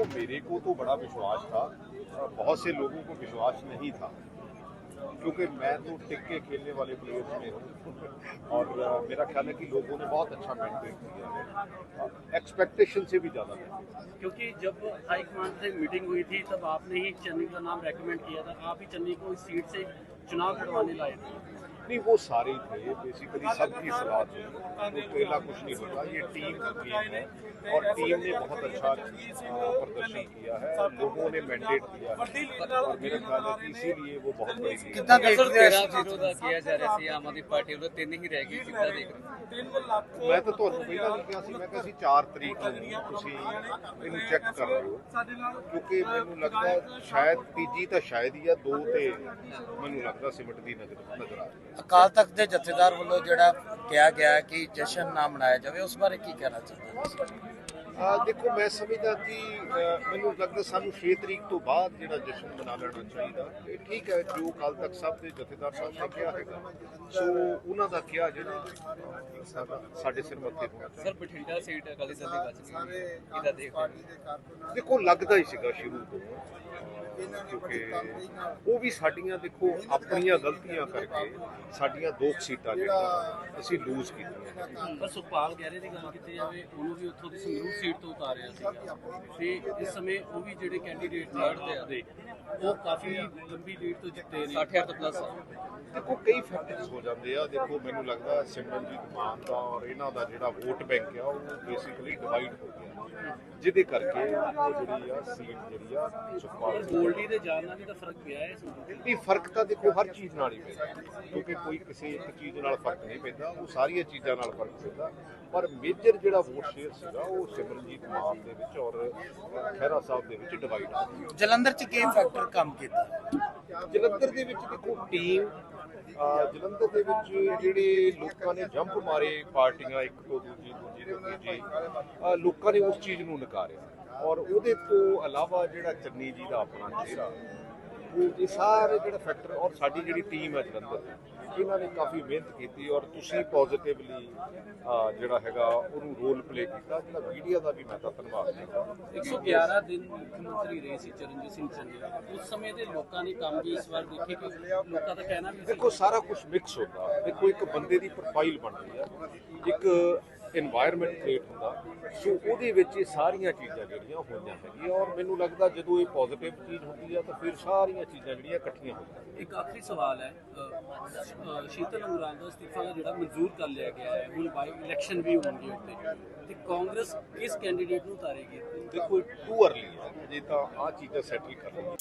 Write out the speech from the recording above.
देखो मेरे को तो बड़ा विश्वास था बहुत से लोगों को विश्वास नहीं था, क्योंकि मैं तो टिक के खेलने वाले प्लेयर में हूँ। और मेरा ख्याल है कि लोगों ने बहुत अच्छा मेंटेन किया है। एक्सपेक्टेशन से भी ज़्यादा क्योंकि जब हाईकमान से मीटिंग हुई थी, तब आपने ही चन्नी का नाम रेकमेंड किया था। आप ही चन्नी को इस सीट से चुनाव करवाने लाए थे। नहीं वो सारे थे बेसिकली सबकी सलाह थी तो अकेला कुछ नहीं होता ये टीम की गेम है और टीम ने बहुत अच्छा अ, प्रदर्शन किया है लोगों ने मैंडेट दिया है और मेरा ख्याल है कि इसीलिए वो बहुत बड़ी लीड ਕਿੱਦਾਂ है। ਦੇਖਦੇ ਹੋ ਤੇਰਾ ਜ਼ੀਰੋ ਦਾ ਕਿਹਾ ਜਾ ਰਿਹਾ ਸੀ ਆਮ ਆਦਮੀ ਪਾਰਟੀ ਵੱਲੋਂ ਤਿੰਨ ਹੀ ਰਹਿ ਗਈ ਕਿੱਦਾਂ ਦੇਖ ਰਹੇ ਹੋ? ਮੈਂ ਤਾਂ ਤੁਹਾਨੂੰ ਪਹਿਲਾਂ ਵੀ ਕਿਹਾ ਸੀ ਮੈਂ ਕਿਹਾ ਸੀ 4 ਤਰੀਕ ਨੂੰ ਤੁਸੀਂ ਇਹਨੂੰ ਚੈੱਕ ਕਰ ਲਿਓ ਕਿਉਂਕਿ ਮੈਨੂੰ ਲੱਗਦਾ ਸ਼ਾਇਦ ਤੀਜੀ ਤਾਂ ਸ਼ਾਇਦ ਹੀ ਆ ਦੋ ਤੇ ਮੈਨੂੰ ਲੱਗਦਾ ਸਿਮਟ ਦੀ ਨਜ਼ਰ ਨਜ਼ਰ ਆ ਰਹੀ ਹੈ ਅਕਾਲ ਤਖਤ ਦੇ ਜਥੇਦਾਰ ਵੱਲੋਂ ਜਿਹੜਾ ਕਿਹਾ ਗਿਆ ਕਿ ਜਸ਼ਨ ਨਾ ਮਨਾਇਆ ਜਾਵੇ, ਉਸ ਬਾਰੇ ਕੀ ਕਹਿਣਾ ਚਾਹੁੰਦੇ ਹੋ ਤੁਸੀਂ? ਦੇਖੋ ਮੈਂ ਸਮਝਦਾ ਕਿ ਮੈਨੂੰ ਲੱਗਦਾ ਸਾਨੂੰ 6 ਤਰੀਕ ਤੋਂ ਬਾਅਦ ਜਿਹੜਾ ਜਸ਼ਨ ਮਨਾ ਲੈਣਾ ਚਾਹੀਦਾ। ਇਹ ਠੀਕ ਹੈ ਜੋ ਕੱਲ ਤੱਕ ਸਭ ਦੇ ਜਥੇਦਾਰ ਸਾਹਿਬ ਨੇ ਕਿਹਾ ਹੈਗਾ। ਸੋ ਉਹਨਾਂ ਦਾ ਕਿਹਾ ਜਿਹੜਾ ਸਾਡਾ- ਸਿਰ ਮੱਥੇ ਚਾਹੀਦਾ ਸਰ ਬਠਿੰਡਾ ਸੀਟ ਅਕਾਲੀ ਦਲ ਦੀ ਬਚ ਗਈ। ਕਿੱਦਾਂ ਦੇਖ? ਦੇਖੋ ਲੱਗਦਾ ਹੀ ਸੀਗਾ ਸ਼ੁਰੂ ਤੋਂ। ਉਹ ਵੀ ਸਾਡੀਆਂ ਦੇਖੋ ਆਪਣੀਆਂ ਗਲਤੀਆਂ ਕਰਕੇ ਸਾਡੀਆਂ ਦੋ ਸੀਟਾਂ ਜਿਹੜੀਆਂ ਅਸੀਂ ਲੂਜ਼ ਕੀਤੀਆਂ। ਪਰ ਸੁਖਪਾਲ ਗਹਿਰੇ ਦੀ ਗੱਲ ਕੀਤੀ ਜਾਵੇ ਉਹਨੂੰ ਵੀ ਉੱਥੋਂ ਦੀ ਸੰਗਰੂਰ ਸੀਟ ਤੋਂ ਉਤਾਰਿਆ ਸੀ ਤੇ ਇਸ ਸਮੇਂ ਉਹ ਵੀ ਜਿਹੜੇ ਕੈਂਡੀਡੇਟ ਨੇ ਦੇ ਉਹ ਕਾਫੀ ਲੰਬੀ ਲੀਡ ਤੋਂ ਜਿੱਤੇ ਨੇ। 60000 ਤੋਂ ਪਲੱਸ ਦੇਖੋ ਕਈ ਫੈਕਟਰਸ ਹੋ ਜਾਂਦੇ ਆ। ਦੇਖੋ ਮੈਨੂੰ ਲੱਗਦਾ ਸਿਮਰਨਜੀਤ ਮਾਨ ਦਾ ਔਰ ਇਹਨਾਂ ਦਾ ਜਿਹੜਾ ਵੋਟ ਬੈਂਕ ਆ ਉਹ ਬੇਸਿਕਲੀ ਡਿਵਾਈਡ ਹੋ ਗਿਆ। ਜਿਹਦੇ ਕਰਕੇ ਉਹ ਜਿਹੜੀ ਆ ਸੀਟ ਜਿਹੜੀ ਆ ਸੁਖਪਾਲ ਗੋਲਡੀ ਦੇ ਜਾਣ ਨਾਲ ਵੀ ਤਾਂ ਫ਼ਰਕ ਪਿਆ ਹੈ। ਨਹੀਂ ਫ਼ਰਕ ਤਾਂ ਦੇਖੋ ਹਰ ਚੀਜ਼ ਨਾਲ ਹੀ ਪੈਂਦਾ। ਕਿਉਂਕਿ ਕੋਈ ਕਿਸੇ ਇੱਕ ਚੀਜ਼ ਨਾਲ ਫ਼ਰਕ ਨਹੀਂ ਪੈਂਦਾ ਉਹ ਸਾਰੀਆਂ ਚੀਜ਼ਾਂ ਨਾਲ ਫ਼ਰਕ ਪੈਂਦਾ। ਪਰ ਮੇਜਰ ਜਿਹੜਾ ਵੋਟ ਸ਼ੇਅਰ ਸੀਗਾ ਉਹ ਸਿਮਰਨਜੀਤ ਮਾਨ ਦੇ ਵਿੱਚ ਔਰ ਖਹਿਰਾ ਸਾਹਿਬ ਦੇ ਵਿੱਚ ਡਿਵਾਈਡ ਆ। ਜਲੰਧਰ 'ਚ ਕੀ ਫੈਕਟਰ ਕੰਮ ਕੀਤਾ? ਜਲੰਧਰ ਦੇ ਵਿੱਚ ਦੇਖੋ ਟੀਮ ਜਲੰਧਰ ਦੇ ਵਿੱਚ ਜਿਹੜੇ ਲੋਕਾਂ ਨੇ ਜੰਪ ਮਾਰੇ ਪਾਰਟੀਆਂ ਇੱਕ ਤੋਂ ਦੂਜੀ ਦੂਜੀ ਤੋਂ ਤੀਜੀ ਲੋਕਾਂ ਨੇ ਉਸ ਚੀਜ਼ ਨੂੰ ਨਕਾਰਿਆ। ਔਰ ਉਹਦੇ ਤੋਂ ਇਲਾਵਾ ਜਿਹੜਾ ਚੰਨੀ ਜੀ ਦਾ ਆਪਣਾ ਚਿਹਰਾ ਇਹ ਸਾਰੇ ਜਿਹੜਾ ਫੈਕਟਰ ਔਰ ਸਾਡੀ ਜਿਹੜੀ ਟੀਮ ਹੈ ਜਲੰਧਰ ਦੀ ਇਹਨਾਂ ਨੇ ਕਾਫੀ ਮਿਹਨਤ ਕੀਤੀ ਔਰ ਤੁਸੀਂ ਪੋਜ਼ਿਟਿਵਲੀ ਜਿਹੜਾ ਹੈਗਾ ਉਹਨੂੰ ਰੋਲ ਪਲੇ ਕੀਤਾ ਜਿਹੜਾ ਮੀਡੀਆ ਦਾ ਵੀ ਮੈਂ ਤਾਂ ਧੰਨਵਾਦ ਕਰਦਾ। 111 ਦਿਨ ਮੁੱਖ ਮੰਤਰੀ ਰਹੇ ਸੀ ਚਰਨਜੀਤ ਸਿੰਘ ਚੰਨੀ ਉਸ ਸਮੇਂ ਦੇ ਲੋਕਾਂ ਨੇ ਕੰਮ ਵੀ ਇਸ ਵਾਰ ਦੇਖੇ ਕਿ ਲੋਕਾਂ ਦਾ ਕਹਿਣਾ ਵੀ ਦੇਖੋ ਸਾਰਾ ਕੁਝ ਮਿਕਸ ਹੁੰਦਾ। ਦੇਖੋ ਇੱਕ ਬੰਦੇ ਦੀ ਪ੍ਰੋਫਾਈਲ ਬਣਦੀ ਹੈ। ਇੱਕ এনवायरमेंट ਕ੍ਰੀਏਟ ਹੁੰਦਾ ਸੋ ਉਹਦੇ ਵਿੱਚ ਇਹ ਸਾਰੀਆਂ ਚੀਜ਼ਾਂ ਜਿਹੜੀਆਂ ਹੋਈਆਂ ਹੈਗੀਆਂ ਔਰ ਮੈਨੂੰ ਲੱਗਦਾ ਜਦੋਂ ਇਹ ਪੋਜ਼ਿਟਿਵ ਚੀਜ਼ ਹੁੰਦੀ ਹੈ ਤਾਂ ਫਿਰ ਸਾਰੀਆਂ ਚੀਜ਼ਾਂ ਜਿਹੜੀਆਂ ਇਕੱਠੀਆਂ ਹੋ ਜਾਂਦੀਆਂ। ਇੱਕ ਆਖਰੀ ਸਵਾਲ ਹੈ ਸ਼ੀਤਲ ਅੰਗਰਾਲ ਦਾ ਅਸਤੀਫਾ ਜਿਹੜਾ ਮਨਜ਼ੂਰ ਕਰ ਲਿਆ ਗਿਆ ਹੈ ਹੁਣ ਬਾਈ ਇਲੈਕਸ਼ਨ ਵੀ ਹੋਣਗੇ ਉੱਤੇ ਤੇ ਕਾਂਗਰਸ ਕਿਸ ਕੈਂਡੀਡੇਟ ਨੂੰ ਤਾਰੇਗੀ ਦੇਖੋ ਟੂ ਅਰਲੀ ਹੈ ਜੇ ਤਾਂ ਆ ਚੀਜ਼ਾਂ ਸੈਟਲ ਕਰ ਲਈਏ